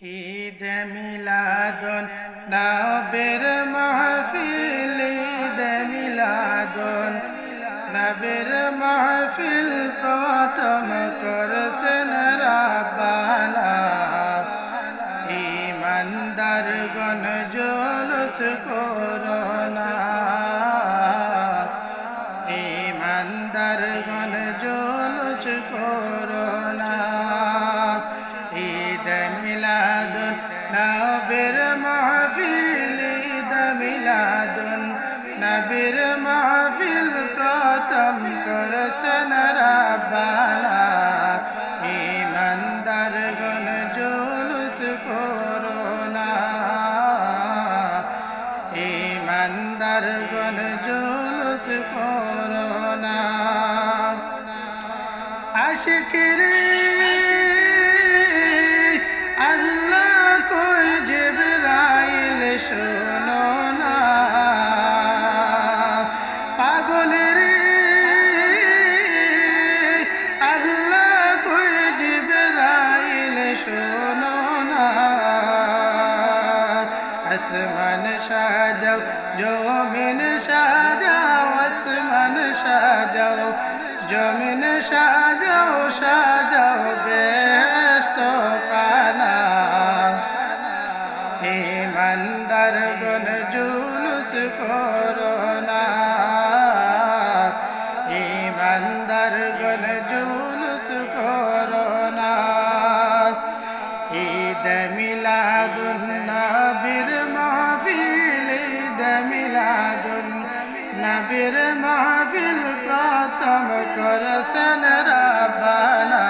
ঈদ মিলাদুন নবের মাহফিল, ঈদ মিলাদুন। নবের মাহফিল প্রথম করছেন রাব্বানা। ইমানদার গণ জলস করোনা। ইমানদার গণ জলস করোনা। নবীর মাহফিল প্রথম করছেন রাব্বানা ইমানদার গণ জলস করোনা ইমানদার গণ জলস করোনা আশিকির আসমান সাজাও, জমিন সাজাও, আসমান সাজাও, জমিন সাজাও সাজাও ব্যস্ত খানা ইমানদার গণ জুলুস করোনা ইমানদার গণ জুলুস করোনা ঈদ মিলাদুন মিলাদুন নবীর মাহফিল প্রথম করছেন রাব্বানা।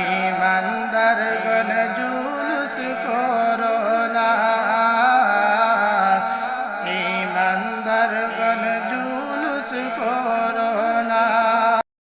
ইমানদার গণ জুলুস করোনা। ইমানদার গণ জুলুস করোনা